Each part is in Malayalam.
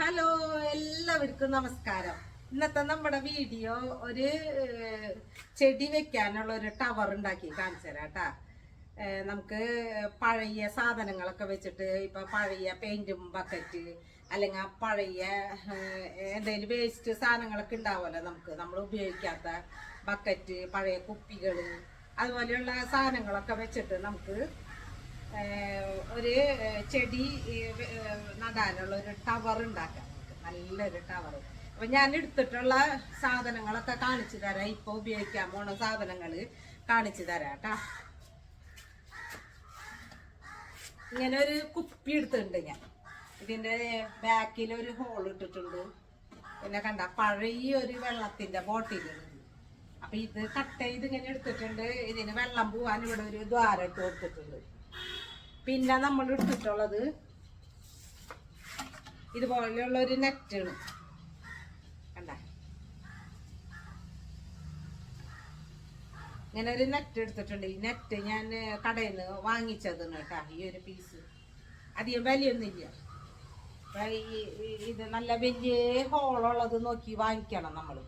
ഹലോ എല്ലാവർക്കും നമസ്കാരം. ഇന്നത്തെ നമ്മുടെ വീഡിയോ ഒരു ചെടി വെക്കാനുള്ള ഒരു ടവർ ഉണ്ടാക്കി കാണിച്ചു തരാം കേട്ടാ. നമുക്ക് പഴയ സാധനങ്ങളൊക്കെ വെച്ചിട്ട് ഇപ്പൊ പഴയ പെയിന്റും ബക്കറ്റ് അല്ലെങ്കിൽ പഴയ എന്തെങ്കിലും വേസ്റ്റ് സാധനങ്ങളൊക്കെ ഉണ്ടാവുമല്ലോ നമുക്ക്. നമ്മൾ ഉപയോഗിക്കാത്ത ബക്കറ്റ് പഴയ കുപ്പികൾ അതുപോലെയുള്ള സാധനങ്ങളൊക്കെ വെച്ചിട്ട് നമുക്ക് ഒരു ചെടി നടാനുള്ള ഒരു ടവർ ഉണ്ടാക്കാം. നല്ലൊരു ടവർ അപ്പൊ ഞാൻ എടുത്തിട്ടുള്ള സാധനങ്ങളൊക്കെ കാണിച്ചു തരാം. ഇപ്പൊ ഉപയോഗിക്കാൻ പോണ സാധനങ്ങൾ കാണിച്ചു തരാം കേട്ടാ ഇങ്ങനെ ഒരു കുപ്പി എടുത്തിട്ടുണ്ട് ഞാൻ. ഇതിന്റെ ബാക്കിൽ ഒരു ഹോൾ ഇട്ടിട്ടുണ്ട്. പിന്നെ കണ്ട പഴയ ഒരു വെള്ളത്തിന്റെ ബോട്ടിലുണ്ട് അപ്പൊ ഇത് കട്ട് ചെയ്ത് ഇങ്ങനെ എടുത്തിട്ടുണ്ട്. ഇതിന് വെള്ളം പോവാൻ ഇവിടെ ഒരു ദ്വാരം ഇട്ട് കൊടുത്തിട്ടുണ്ട്. പിന്നെ നമ്മൾ എടുത്തിട്ടുള്ളത് ഇതുപോലെയുള്ള ഒരു നെറ്റാണ്. കണ്ട? ഇങ്ങനെ ഒരു നെറ്റ് എടുത്തിട്ടുണ്ട്. ഈ നെറ്റ് ഞാൻ കടയിൽ നിന്ന് വാങ്ങിച്ചതാണ് കേട്ടോ ഈ ഒരു പീസ്. അധികം വലിയൊന്നുമില്ല. ഇത് നല്ല വലിയ ഹോളുള്ളത് നോക്കി വാങ്ങിക്കണം നമ്മൾ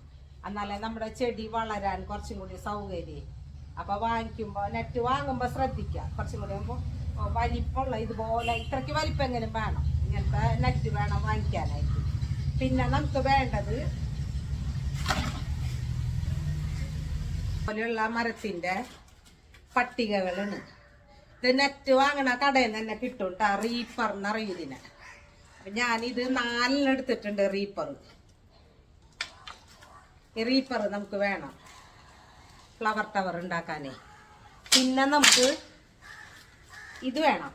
എന്നാലേ നമ്മുടെ ചെടി വളരാൻ കുറച്ചും കൂടി സൗകര്യം. അപ്പൊ വാങ്ങിക്കുമ്പോൾ നെറ്റ് വാങ്ങുമ്പോൾ ശ്രദ്ധിക്കുക കുറച്ചും കൂടി ആകുമ്പോ വലിപ്പമുള്ള ഇതുപോലെ ഇത്രയ്ക്ക് വലിപ്പം എങ്ങനെയും വേണം. ഇങ്ങനത്തെ നെറ്റ് വേണം വാങ്ങിക്കാനായിട്ട്. പിന്നെ നമുക്ക് വേണ്ടത് പോലെയുള്ള മരത്തിന്റെ പട്ടികകളാണ്. ഇത് നെറ്റ് വാങ്ങണ കടയിൽ നിന്ന് തന്നെ കിട്ടും കേട്ടോ റീപ്പർ എന്നറിയും ഇതിനെ. അപ്പൊ ഞാനിത് നാലെണ്ണം എടുത്തിട്ടുണ്ട് റീപ്പർ ഈ റീപ്പർ നമുക്ക് വേണം. ഫ്ലവർ ടവർ ഉണ്ടാക്കാനേ. പിന്നെ നമുക്ക് ഇത് വേണം.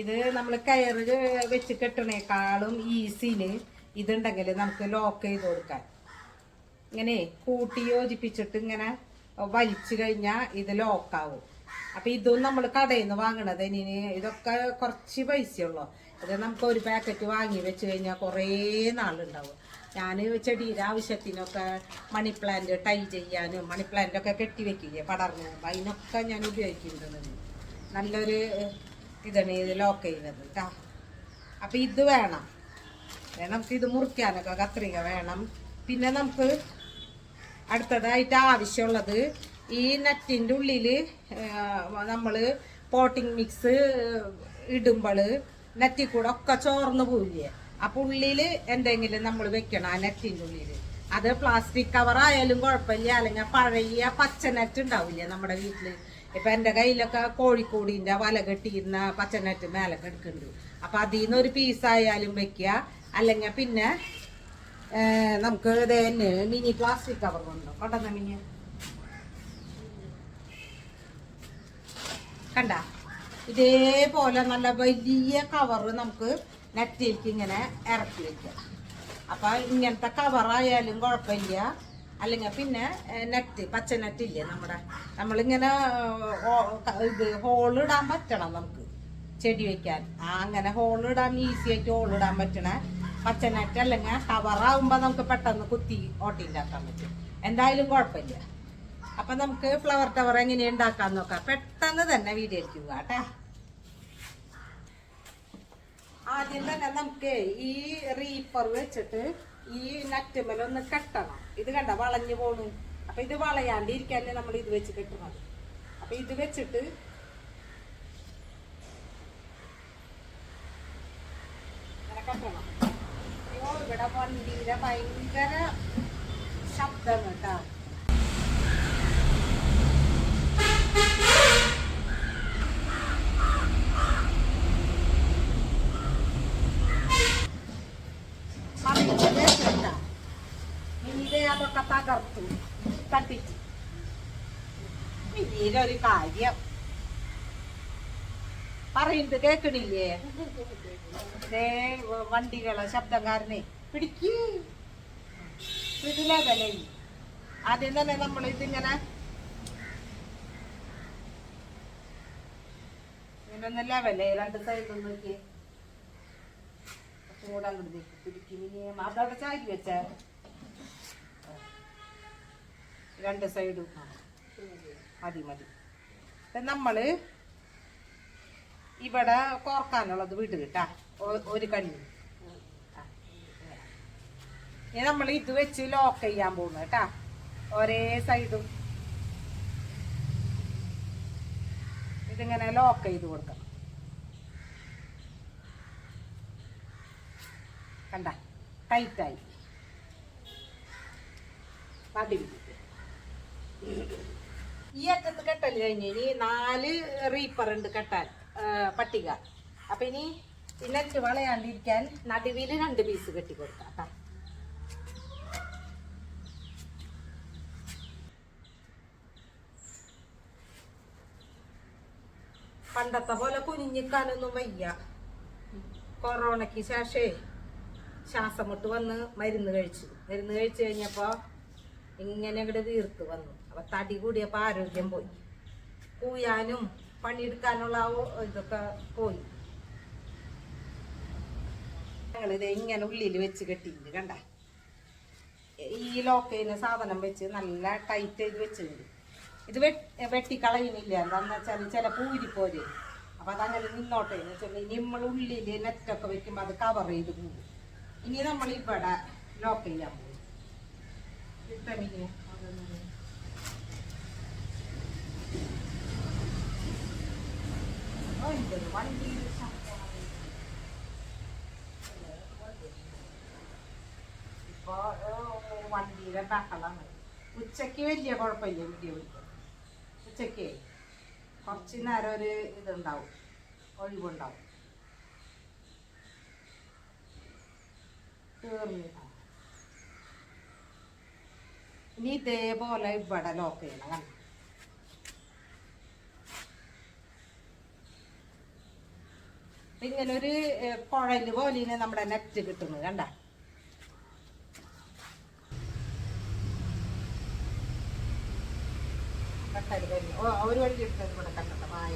ഇത് നമ്മൾ കയറ് വെച്ച് കെട്ടണേക്കാളും ഈസിന് ഇതുണ്ടെങ്കിൽ നമുക്ക് ലോക്ക് ചെയ്ത് കൊടുക്കാൻ ഇങ്ങനെ കൂട്ടി യോജിപ്പിച്ചിട്ട് ഇങ്ങനെ വലിച്ചു കഴിഞ്ഞാൽ ഇത് ലോക്കാവും അപ്പം ഇതും നമ്മൾ കടയിൽ നിന്ന് വാങ്ങണത് ഇനി ഇതൊക്കെ കുറച്ച് പൈസയുള്ളൂ. ഇത് നമുക്ക് ഒരു പാക്കറ്റ് വാങ്ങി വെച്ച് കഴിഞ്ഞാൽ കുറേ നാളുണ്ടാവും. ഞാൻ ചെടിയുടെ ആവശ്യത്തിനൊക്കെ മണി പ്ലാന്റ് ടൈ ചെയ്യാനും മണി പ്ലാന്റ് ഒക്കെ കെട്ടി വെക്കില്ലേ പടർന്ന് അതിനൊക്കെ ഞാൻ ഉപയോഗിക്കുന്നത്. നല്ലൊരു ഇതാണ് ഇത് ലോക്ക് ചെയ്യുന്നത് കേട്ടോ അപ്പം ഇത് വേണം. വേണം നമുക്ക് ഇത് മുറിക്കാനൊക്കെ കത്രിക വേണം. പിന്നെ നമുക്ക് അടുത്തതായിട്ട് ആവശ്യമുള്ളത് ഈ നെറ്റിന്റെ ഉള്ളിൽ നമ്മൾ പോട്ടിംഗ് മിക്സ് ഇടുമ്പോൾ നെറ്റിൽ കൂടെ ഒക്കെ ചോർന്ന് പോവില്ലേ? അപ്പം ഉള്ളിൽ എന്തെങ്കിലും നമ്മൾ വെക്കണം ആ നെറ്റിന്റെ ഉള്ളിൽ അത് പ്ലാസ്റ്റിക് കവർ ആയാലും കുഴപ്പമില്ല. അല്ലെങ്കിൽ പഴയ പച്ചനെറ്റ് ഉണ്ടാവില്ലേ നമ്മുടെ വീട്ടിൽ ഇപ്പൊ എന്റെ കയ്യിലൊക്കെ കോഴിക്കോടിന്റെ വല കെട്ടിയിരുന്ന പച്ചനെറ്റ് മേലെ കിടക്കുന്നുണ്ട് അപ്പം അതിൽ നിന്ന് ഒരു പീസായാലും വെക്കുക. അല്ലെങ്കിൽ പിന്നെ നമുക്ക് ഇത് തന്നെ മിനി പ്ലാസ്റ്റിക് കവർ കൊണ്ടോ? കൊണ്ടുവന്ന മിനി കണ്ട? ഇതേപോലെ നല്ല വലിയ കവർ നമുക്ക് നെറ്റിലേക്ക് ഇങ്ങനെ ഇറക്കി വെക്കാം. അപ്പൊ ഇങ്ങനത്തെ കവറായാലും കുഴപ്പമില്ല. അല്ലെങ്കിൽ പിന്നെ നെറ്റ് പച്ച നെറ്റ് ഇല്ലേ നമ്മുടെ? നമ്മളിങ്ങനെ ഇത് ഹോളിടാൻ പറ്റണം നമുക്ക് ചെടി വെക്കാൻ. അങ്ങനെ ഹോളിടാൻ ഈസി ആയിട്ട് ഹോളിടാൻ പറ്റണ. പച്ച നെറ്റ് അല്ലെങ്കിൽ കവറാകുമ്പോൾ നമുക്ക് പെട്ടെന്ന് കുത്തി ഓട്ടിണ്ടാക്കാൻ പറ്റും. എന്തായാലും കുഴപ്പമില്ല. അപ്പൊ നമുക്ക് ഫ്ലവർ ടവർ എങ്ങനെ ഉണ്ടാക്കാൻ നോക്കാം. പെട്ടെന്ന് തന്നെ വീഡിയോ എടുക്കുക കേട്ടാ. ആദ്യം തന്നെ നമുക്ക് ഈ റീപ്പർ വെച്ചിട്ട് ഈ നറ്റുമ്മൽ ഒന്ന് കെട്ടണം. ഇത് കണ്ട വളഞ്ഞു പോണു. അപ്പൊ ഇത് വളയാണ്ടിരിക്കാനേ നമ്മൾ ഇത് വെച്ച് കെട്ടുന്നത് അപ്പൊ ഇത് വെച്ചിട്ട് കെട്ടണം. ഇവിടെ വണ്ടിയുടെ ഭയങ്കര ശബ്ദം കേട്ടോ. മീരൊരു കാര്യം. പറയുന്നത് കേക്കണില്ലേ? ഇതേ വണ്ടികളെ ശബ്ദം കാരണേ പിടിക്ക് വില ആദ്യം തന്നെ നമ്മൾ ഇതിങ്ങനെ ഇങ്ങനെ ഒന്ന് ലെവലേ രണ്ട് സൈഡും. മതി മതി. അപ്പം നമ്മൾ ഇവിടെ കോർക്കാനുള്ളത് വീട്ടിൽ കിട്ടാ. ഒരു കണ്ണി ഇനി നമ്മൾ ഇത് വെച്ച് ലോക്ക് ചെയ്യാൻ പോകുന്നു കേട്ടാ. ഒരേ സൈഡും ഇതിങ്ങനെ ലോക്ക് ചെയ്ത് കൊടുക്കണം. കണ്ട? ടൈറ്റായി നടുവിൽ ഈ അറ്റത്ത് കെട്ടൽ കഴിഞ്ഞ് ഇനി നാല് റീപ്പർ ഉണ്ട് കെട്ടാൻ പട്ടിക. അപ്പൊ ഇനി ഈ നെറ്റ് വളയാണ്ടിരിക്കാൻ നടുവിൽ രണ്ട് പീസ് കെട്ടി കൊടുക്കാം. പണ്ടത്തെ പോലെ കുനിഞ്ഞിക്കാനൊന്നും വയ്യ. കൊറോണയ്ക്ക് ശേഷേ ശ്വാസം മുട്ട് വന്ന് മരുന്ന് കഴിച്ചു. മരുന്ന് കഴിച്ചു കഴിഞ്ഞപ്പോ ഇങ്ങനെ ഇവിടെ വീർത്ത് വന്നു. അപ്പൊ തടി കൂടിയപ്പോ ആരോഗ്യം പോയി. കൂയാനും പണിയെടുക്കാനുള്ള ഇതൊക്കെ പോയി. ഞങ്ങളിത് ഇങ്ങനെ ഉള്ളിൽ വെച്ച് കെട്ടിയില്ല കണ്ട? ഈ ലോക്കയിന് സാധനം വെച്ച് നല്ല ടൈറ്റ് ചെയ്ത് വെച്ചിട്ടുണ്ട്. ഇത് വെട്ടി വെട്ടിക്കളയുന്നില്ല. എന്താന്ന് വെച്ചാൽ ചില പൂരി പോരെ അപ്പൊ അതങ്ങനെ നിന്നോട്ടെ എന്ന് വെച്ചാൽ നമ്മൾ ഉള്ളിൽ നെറ്റൊക്കെ വെക്കുമ്പോൾ അത് കവർ ചെയ്ത് പോകും. ഇനി നമ്മൾ ഇവിടെ ലോക്ക് ചെയ്യാൻ പോകും. ശബ്ദമാണ്. ഇപ്പൊ ഏ, വണ്ടിയിലെ ബഹളാണ് ഉച്ചയ്ക്ക് വലിയ കുഴപ്പമില്ല വീഡിയോ പിടിക്കാൻ ഉച്ചയ്ക്ക് കുറച്ച് നേരം ഒരു ഇതുണ്ടാവും ഒഴിവുണ്ടാവും തീർന്നില്ല ഇനി ഇതേപോലെ ഇവിടെ ലോക്ക് ചെയ്യണം കണ്ടോ? ഇങ്ങനെ ഒരു കുഴൽ പോലെ നമ്മുടെ നെറ്റ് കിട്ടുന്നത് കണ്ട? ഒരു വഴി എടുത്തത് ഇവിടെ കണ്ടോ? മായ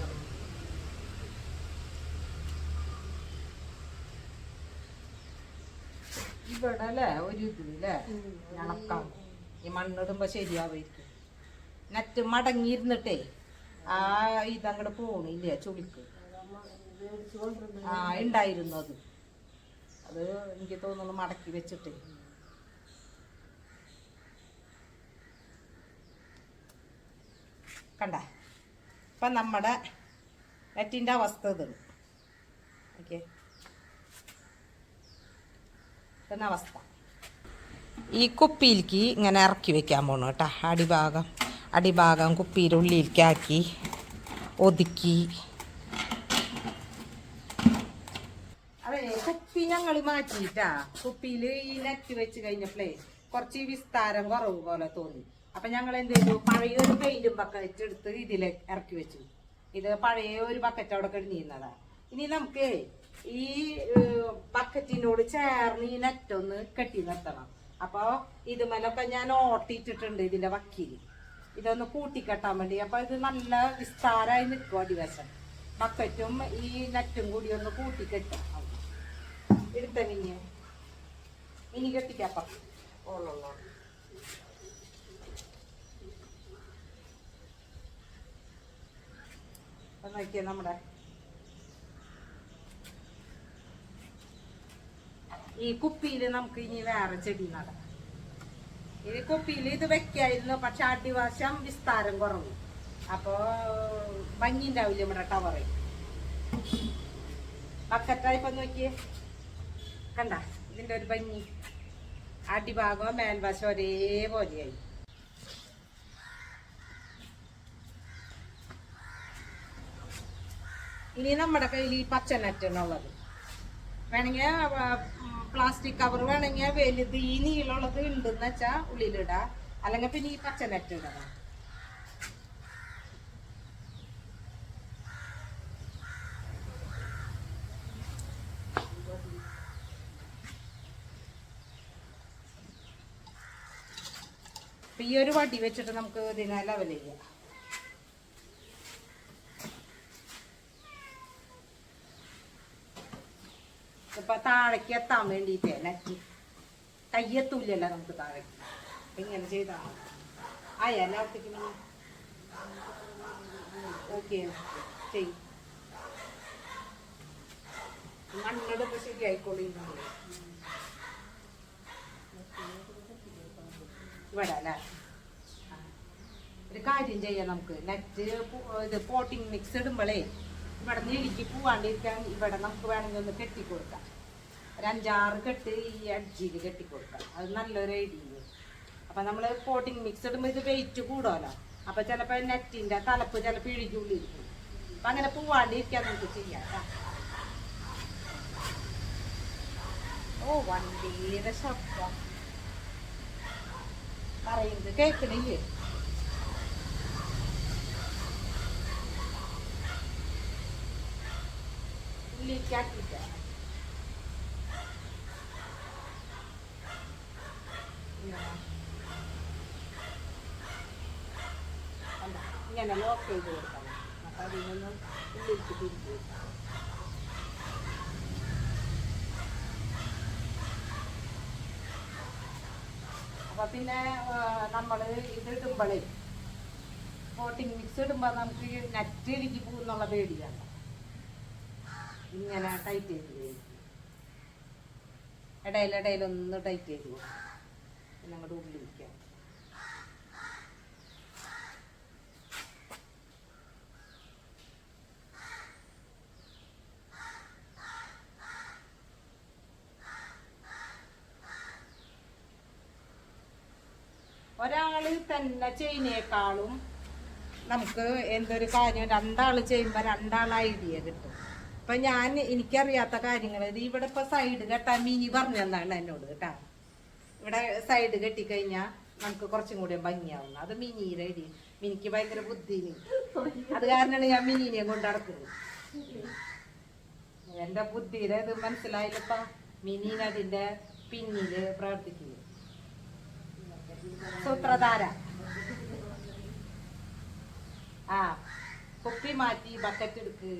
ഇവിടെ അല്ലേ? ഒരു ഇതില്ലേ ഇളക്കാം ഈ മണ്ണിടുമ്പോൾ ശരിയാവായിരിക്കും. നെറ്റ് മടങ്ങിയിരുന്നിട്ടേ ആ ഇതങ്ങോട്ട് പോണില്ല ചുളിക്ക്? ആ ഉണ്ടായിരുന്നു അത്. അത് എനിക്ക് തോന്നുന്നു മടക്കി വെച്ചിട്ട്. കണ്ട? ഇപ്പം നമ്മുടെ നെറ്റിന്റെ അവസ്ഥ ഇതാണ് ഓക്കെ. ഇതെന്ന അവസ്ഥ? ഈ കുപ്പിയിലേക്ക് ഇങ്ങനെ ഇറക്കി വെക്കാൻ പോകണം കേട്ടോ. അടിഭാഗം അടിഭാഗം കുപ്പിയുടെ ഉള്ളിലേക്കാക്കി ഒതുക്കി. അതെ കുപ്പി ഞങ്ങൾ മാറ്റിയിട്ടാ. കുപ്പിയിൽ ഈ നെറ്റ് വെച്ച് കഴിഞ്ഞപ്പോഴേ കുറച്ച് വിസ്താരം കുറവ് പോലെ തോന്നി. അപ്പൊ ഞങ്ങൾ എന്ത് ചെയ്തു? പഴയ ഒരു പെയിന്റും ബക്കറ്റ് എടുത്ത് ഇതിൽ ഇറക്കി വെച്ചു. ഇത് പഴയ ഒരു ബക്കറ്റ് അവിടെ കിടന്നിരുന്നതാ. ഇനി നമുക്ക് ഈ ബക്കറ്റിനോട് ചേർന്ന് ഈ നെറ്റ് ഒന്ന് കെട്ടി നിർത്തണം. അപ്പൊ ഇതുമലൊക്കെ ഞാൻ ഓട്ടിയിട്ടിട്ടുണ്ട് ഇതിന്റെ വക്കീൽ. ഇതൊന്ന് കൂട്ടിക്കെട്ടാൻ വേണ്ടി. അപ്പൊ ഇത് നല്ല വിസ്താരമായി നിൽക്കും അടിവശം ബക്കറ്റും ഈ നെറ്റും കൂടി ഒന്ന് കൂട്ടിക്കെട്ടും. എടുത്ത മിനി മിനി കെട്ടിക്കപ്പം നോക്കിയേ നമ്മുടെ ഈ കുപ്പിയിൽ നമുക്ക് ഇനി വേറെ ചെടി നടാം. ഈ കുപ്പിയിൽ ഇത് വെക്കായിരുന്നു പക്ഷെ അടിവശം വിസ്താരം കുറവ്. അപ്പോ ഭംഗി ഉണ്ടാവില്ല നമ്മുടെ ടവറ് ബക്കറ്റായിപ്പോ നോക്കിയേ. കണ്ട? ഇതിന്റെ ഒരു ഭംഗി. അടിഭാഗം മേൽവശം ഒരേപോലെയായി. ഇനി നമ്മുടെ കയ്യിൽ ഈ പച്ച നെറ്റാണുള്ളത് വേണമെങ്കിൽ പ്ലാസ്റ്റിക് കവർ വേണമെങ്കിൽ വലുത് ഈ നീളമുള്ളത് ഉണ്ടെന്ന് വെച്ചാൽ ഉള്ളിലിടാം. അല്ലെങ്കിൽ പിന്നെ ഈ പച്ച നെറ്റ് ഇടാം ഈ ഒരു വടി വെച്ചിട്ട് നമുക്ക് ഇതിനെ ലെവൽ ചെയ്യാം ഇപ്പൊ താഴേക്ക് എത്താൻ വേണ്ടിട്ടേ നെറ്റ് കയ്യെത്തൂല്ലല്ലോ നമുക്ക് താഴേക്ക് എങ്ങനെ ചെയ്താ ആയ എല്ലാത്തേക്ക് ഓക്കെ ചെയ് മണ്ണെടുപ്പ് ശരിയായിക്കോളൂ. ഇവിടെ അല്ലേ? ആ. ഒരു കാര്യം ചെയ്യാം നമുക്ക്. നെറ്റ് ഇത് പോട്ടിങ് മിക്സ് ഇടുമ്പോഴേ ഇവിടെ ഇടുക്കി പോവാണ്ടിരിക്കാൻ ഇവിടെ നമുക്ക് വേണമെങ്കിൽ ഒന്ന് കെട്ടിക്കൊടുക്കാം. ഒരു അഞ്ചാറ് കെട്ട് ഈ അഡ്ജിയിൽ കെട്ടിക്കൊടുക്കാം അത് നല്ലൊരു ഐഡിയ അപ്പം നമ്മൾ കോട്ടിങ് മിക്സ് ഇടുമ്പോൾ ഇത് വെയിറ്റ് കൂടുമല്ലോ അപ്പം ചിലപ്പോൾ നെറ്റിന്റെ തലപ്പ് ചിലപ്പോൾ ഇഴുകിയുള്ളിരിക്കും അപ്പം അങ്ങനെ പോവാണ്ടിരിക്കാൻ നമുക്ക് ചെയ്യാം. ഓ വണ്ടിയുടെ ശബ്ദം. പറയുന്നത് കേൾക്കണില്ലേ ഉള്ളിലേക്കാക്കില്ല ഇങ്ങനെ ലോക്ക് ചെയ്ത് കൊടുക്കണം അപ്പം അതിൽ നിന്നും ഉള്ളിലേക്ക് തിരിച്ചു അപ്പൊ പിന്നെ നമ്മൾ ഇത് ഇടുമ്പോഴേ കോട്ടിങ് മിക്സ് ഇടുമ്പോൾ നമുക്ക് നെറ്റ് ഇടുക്കി പോകുന്നുള്ള പേടിയാണ്. ഇങ്ങനെ ടൈറ്റ് ചെയ്ത് ഇടയിലിടയിലൊന്ന് ഇടയിലിടയിൽ ഒന്ന് ടൈറ്റ് ചെയ്ത് കൊടുക്കും പിന്നെ ഉള്ളിൽ ഉള്ളിരിക്കാം ഒരാൾ തന്നെ ചെയ്യുന്നേക്കാളും നമുക്ക് എന്തൊരു കാര്യം രണ്ടാൾ ചെയ്യുമ്പോൾ രണ്ടാൾ ഐഡിയ കിട്ടും. ഇപ്പൊ ഞാൻ എനിക്കറിയാത്ത കാര്യങ്ങൾ ഇവിടെ ഇപ്പൊ സൈഡ് കേട്ടാ മിനി പറഞ്ഞെന്നാണ് എന്നോട് കേട്ടാ. ഇവിടെ സൈഡ് കെട്ടിക്കഴിഞ്ഞാൽ നമുക്ക് കുറച്ചും കൂടി ഭംഗിയാവുന്നു. അത് മിനിയുടെ ഐഡിയ മിനിക്ക് ഭയങ്കര ബുദ്ധിന് അത് കാരണമാണ് ഞാൻ മിനിനെ കൊണ്ട് നടക്കുന്നത്. എന്റെ ബുദ്ധിയുടെ ഇത് മനസ്സിലായില്ലപ്പ. മിനിനതിന്റെ പിന്നിൽ പ്രവർത്തിക്കുന്നു. സൂത്രധാര. ആ കുപ്പി മാറ്റി ബക്കറ്റ് എടുക്ക്.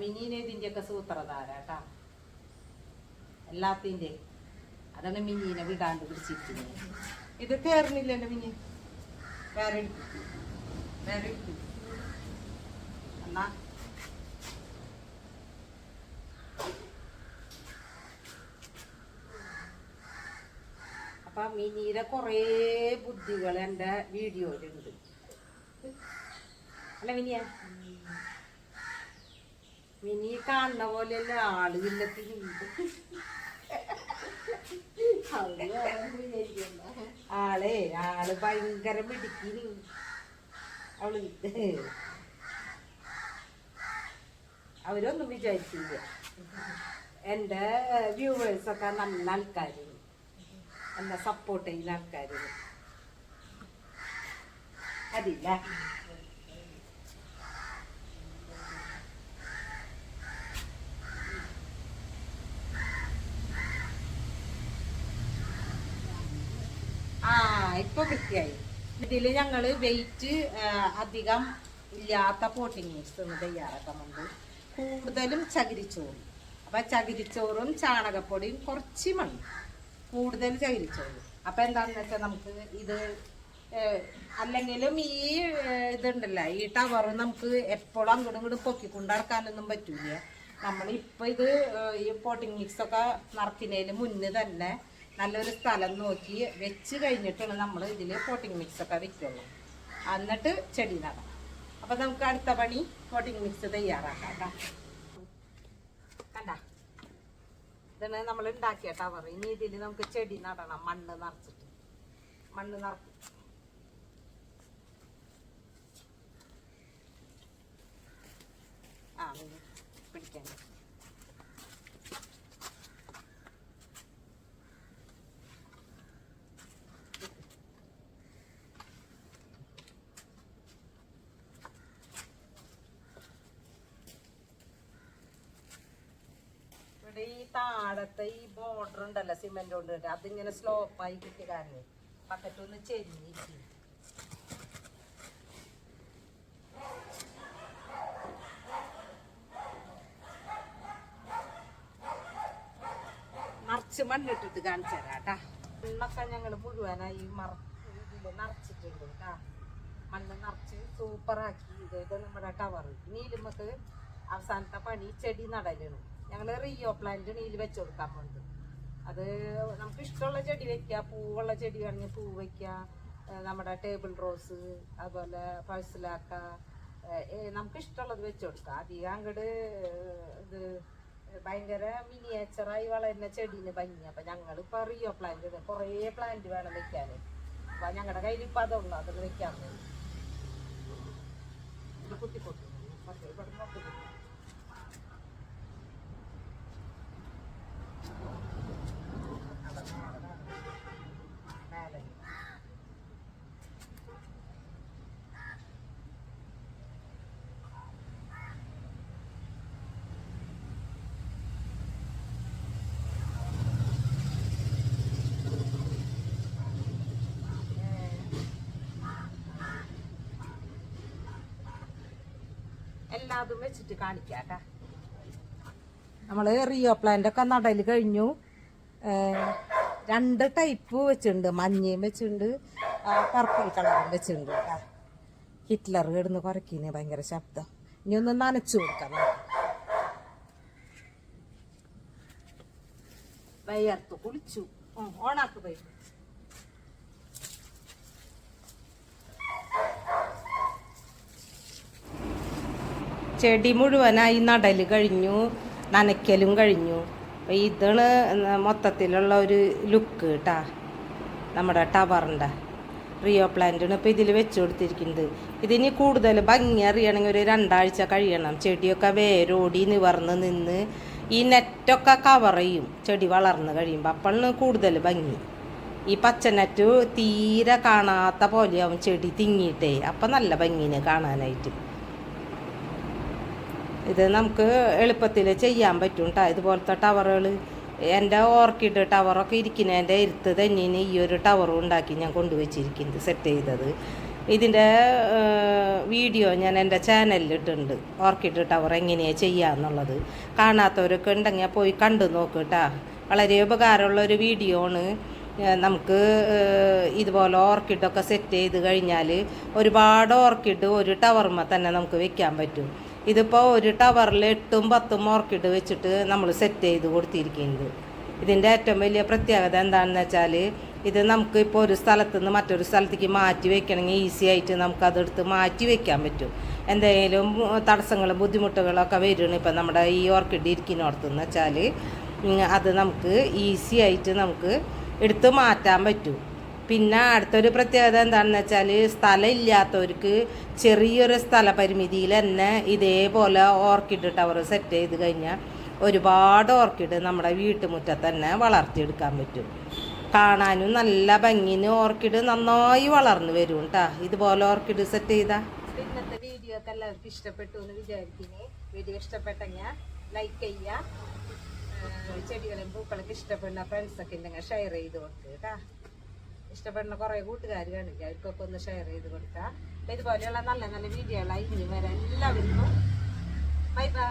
മിനിനെ ഇതിന്റെയൊക്കെ സൂത്രധാര കേട്ടാ. എല്ലാത്തിന്റെ അതാണ് മിനീനെ വിടാണ്ട് പിടിച്ചിരിക്കുന്നത്. ഇത് കയറുന്നില്ല എന്റെ മിനി. വേറെ എടുക്കും. വേറെ എന്നാ. അപ്പൊ മിനിയുടെ കുറേ ബുദ്ധികൾ എന്റെ വീഡിയോയിലുണ്ട്. അല്ല മിനിയ. മിനി കാണുന്ന പോലെയല്ല ആളുകളിലെത്തി ആളെ ആൾ ഭയങ്കര മിടുക്കി അവൾ അവരൊന്നും വിചാരിച്ചില്ല. എന്റെ വ്യൂവേഴ്സൊക്കെ നല്ല ആൾക്കാര്. എന്നെ സപ്പോർട്ട് ചെയ്യുന്ന ആൾക്കാർ അതില്ല ആ ഇപ്പൊ വൃത്തിയായി ഇതിൽ ഞങ്ങൾ വെയിറ്റ് അധികം ഇല്ലാത്ത പോട്ടിങ് മിക്സ് ഒന്ന് തയ്യാറാക്കുന്നുണ്ട് കൂടുതലും ചകിരിച്ചോറും. അപ്പൊ ചകിരിച്ചോറും ചാണകപ്പൊടിയും കുറച്ച് മണ്ണ് കൂടുതൽ ചകിരിച്ചോറും. അപ്പൊ എന്താണെന്ന് വെച്ചാൽ നമുക്ക് ഇത് അല്ലെങ്കിലും ഈ ഇതുണ്ടല്ല ഈ ടവറും നമുക്ക് എപ്പോഴും അങ്ങോട്ടും ഇങ്ങോട്ടും പൊക്കിക്കൊണ്ടിറക്കാനൊന്നും പറ്റൂല. നമ്മളിപ്പോൾ ഇത് ഈ പോട്ടിങ് മിക്സ് ഒക്കെ നിറക്കുന്നതിന് മുന്നേ തന്നെ നല്ലൊരു സ്ഥലം നോക്കി വെച്ച് കഴിഞ്ഞിട്ടാണ് നമ്മൾ ഇതിൽ കോട്ടിങ് മിക്സ് ഒക്കെ വെക്കുള്ളൂ. എന്നിട്ട് ചെടി നടാം. അപ്പം നമുക്ക് അടുത്ത പണി കോട്ടിങ് മിക്സ് തയ്യാറാക്കാം കേട്ടോ. കണ്ട? ഇതാണ് നമ്മൾ ഉണ്ടാക്കിയ ടവർ ഇനി ഇതിൽ നമുക്ക് ചെടി നടണം മണ്ണ് നിറച്ചിട്ട്. മണ്ണ് നിറക്കും. ആ പിടിക്കാൻ ഈ താഴത്തെ ഈ ബോർഡർ ഉണ്ടല്ലോ സിമെന്റ് കൊണ്ട് കെട്ടി, അതിങ്ങനെ സ്ലോപ്പായി കിട്ടിയ കാരണം ഒന്ന് ചെരിഞ്ഞിരിക്കും നിറച്ച് മണ്ണിട്ടിട്ട് കാണിച്ചു തരാം കേട്ടാ. മണ്ണൊക്കെ ഞങ്ങൾ മുഴുവനായി മറ ഇതിൽ നിറച്ചിട്ടുണ്ട് കേട്ടാ. മണ്ണ് നിറച്ച് സൂപ്പറാക്കി ഇത് നമ്മുടെ ടവർ ഇനിയിൽ നമുക്ക് അവസാനത്തെ പണി ചെടി നടലാണ്. ഞങ്ങൾ റിയോ പ്ലാന്റ് നീൽ വെച്ച് കൊടുക്കാൻ പോകുന്നത് അത് നമുക്ക് ഇഷ്ടമുള്ള ചെടി വെക്കുക പൂവുള്ള ചെടി വേണമെങ്കിൽ പൂ വെക്കുക നമ്മുടെ ടേബിൾ റോസ് അതുപോലെ പഴ്സിലാക്ക നമുക്ക് ഇഷ്ടമുള്ളത് വെച്ച് കൊടുക്കുക അധികം അങ്ങോട്ട് ഇത് ഭയങ്കര മിനിയേച്ചറായി വളരുന്ന ചെടീന് ഭംഗി. അപ്പം ഞങ്ങളിപ്പോൾ റിയോ പ്ലാന്റ് കുറേ പ്ലാന്റ് വേണം വെക്കാൻ അപ്പം ഞങ്ങളുടെ കയ്യിൽ ഇപ്പം അതുള്ളൂ. അതൊക്കെ വെക്കാൻ ഇത് കുത്തിപ്പൊട്ടു പക്ഷേ ഇവിടെ നോക്കി മേലെ എല്ലാതും വെച്ചിട്ട് കാണിക്കാട്ടാ. നമ്മൾ റിയോ പ്ലാന്റ് ഒക്കെ നടൽ കഴിഞ്ഞു. രണ്ട് ടൈപ്പ് വെച്ചിട്ടുണ്ട്. മഞ്ഞയും വെച്ചിട്ടുണ്ട്. പർപ്പിൾ കളറും വെച്ചിട്ടുണ്ട് കേട്ടാ ഹിറ്റ്ലർ കിടന്ന് കുറയ്ക്കുന്ന ഭയങ്കര ശബ്ദം. ഇനി ഒന്ന് നനച്ചു കൊടുക്കാം വയ്യർത്തു കുളിച്ചു. ഓണാക്ക് പോയി. ചെടി മുഴുവനായി നടൽ കഴിഞ്ഞു നനയ്ക്കലും കഴിഞ്ഞു. അപ്പോൾ ഇതാണ് മൊത്തത്തിലുള്ള ഒരു ലുക്ക് കേട്ടാ നമ്മുടെ ടവറിന്റെ റിയോ പ്ലാന്റാണ് ഇപ്പോൾ ഇതിൽ വെച്ച് കൊടുത്തിരിക്കുന്നത്. ഇതിന് കൂടുതൽ ഭംഗി അറിയണമെങ്കിൽ ഒരു രണ്ടാഴ്ച കഴിയണം. ചെടിയൊക്കെ വേരോടി നിവർന്ന് നിന്ന് ഈ നെറ്റൊക്കെ കവർ ചെയ്യും ചെടി വളർന്ന് കഴിയുമ്പോൾ അപ്പോഴാണ് കൂടുതൽ ഭംഗി. ഈ പച്ച നെറ്റ് തീരെ കാണാത്ത പോലെയാവും ചെടി തിങ്ങിയിട്ടേ. അപ്പം നല്ല ഭംഗിനെ കാണാനായിട്ട്. ഇത് നമുക്ക് എളുപ്പത്തിൽ ചെയ്യാൻ പറ്റും കേട്ടോ ഇതുപോലത്തെ ടവറുകൾ എന്റെ ഓർക്കിഡ് ടവറൊക്കെ ഇരിക്കുന്നതിന്റെ ഇരുത്ത് തന്നെയാണ് ഈ ഒരു ടവറും ഉണ്ടാക്കി ഞാൻ കൊണ്ടുവച്ചിരിക്കുന്നത് സെറ്റ് ചെയ്തത്. ഇതിന്റെ വീഡിയോ ഞാൻ എന്റെ ചാനലിൽ ഓർക്കിഡ് ടവർ എങ്ങനെയാണ് ചെയ്യുക എന്നുള്ളത്. കാണാത്തവരൊക്കെ ഉണ്ടെങ്കിൽ പോയി കണ്ടു നോക്ക് കേട്ടോ വളരെ ഉപകാരമുള്ള ഒരു വീഡിയോ ആണ്. നമുക്ക് ഇതുപോലെ ഓർക്കിഡൊക്കെ സെറ്റ് ചെയ്ത് കഴിഞ്ഞാൽ ഒരുപാട് ഓർക്കിഡ് ഒരു ടവർമ്മ തന്നെ നമുക്ക് വെക്കാൻ പറ്റും. ഇതിപ്പോൾ ഒരു ടവറിൽ എട്ടും പത്തും ഓർക്കിഡ് വെച്ചിട്ട് നമ്മൾ സെറ്റ് ചെയ്ത് കൊടുത്തിരിക്കുന്നത്. ഇതിന്റെ ഏറ്റവും വലിയ പ്രത്യേകത എന്താണെന്ന് വെച്ചാൽ ഇത് നമുക്ക് ഇപ്പോൾ ഒരു സ്ഥലത്ത് നിന്ന് മറ്റൊരു സ്ഥലത്തേക്ക് മാറ്റി വെക്കണമെങ്കിൽ ഈസി ആയിട്ട് നമുക്ക് അതെടുത്ത് മാറ്റി വെക്കാൻ പറ്റും. എന്തെങ്കിലും തടസ്സങ്ങളും ബുദ്ധിമുട്ടുകളൊക്കെ വരുന്നു ഇപ്പം നമ്മുടെ ഈ ഓർക്കിഡ് ഇരിക്കുന്നിടത്തെന്ന് വെച്ചാൽ അത് നമുക്ക് ഈസി ആയിട്ട് നമുക്ക് എടുത്ത് മാറ്റാൻ പറ്റും. പിന്നെ അടുത്തൊരു പ്രത്യേകത എന്താണെന്ന് വെച്ചാൽ സ്ഥലം ഇല്ലാത്തവർക്ക് ചെറിയൊരു സ്ഥല പരിമിതിയിൽ തന്നെ ഇതേപോലെ ഓർക്കിഡ് ടവർ സെറ്റ് ചെയ്ത് കഴിഞ്ഞാൽ ഒരുപാട് ഓർക്കിഡ് നമ്മുടെ വീട്ടുമുറ്റത്ത് തന്നെ വളർത്തിയെടുക്കാൻ പറ്റും. കാണാനും നല്ല ഭംഗിന് ഓർക്കിഡ് നന്നായി വളർന്നു വരും കേട്ടാ ഇതുപോലെ ഓർക്കിഡ് സെറ്റ് ചെയ്താൽ ഇന്നത്തെ വീഡിയോ ഒക്കെ എല്ലാവർക്കും ഇഷ്ടപ്പെട്ടു എന്ന് വിചാരിക്കുന്നു. വീഡിയോ ഇഷ്ടപ്പെട്ടെങ്കിൽ ലൈക്ക് ചെയ്യുക. ചെടികളും പൂക്കളൊക്കെ ഇഷ്ടപ്പെടുന്ന ഫ്രണ്ട്സൊക്കെ ഉണ്ടെങ്കിൽ ഷെയർ ചെയ്ത് കൊടുക്കുക കേട്ടാ ഇഷ്ടപ്പെടുന്ന കുറേ കൂട്ടുകാർ കാണിക്കുക അവർക്കൊക്കെ ഒന്ന് ഷെയർ ചെയ്ത് കൊടുക്കുക ഇതുപോലെയുള്ള നല്ല നല്ല വീഡിയോകളായി ഇനി വരാൻ എല്ലാവർക്കും. Bye bye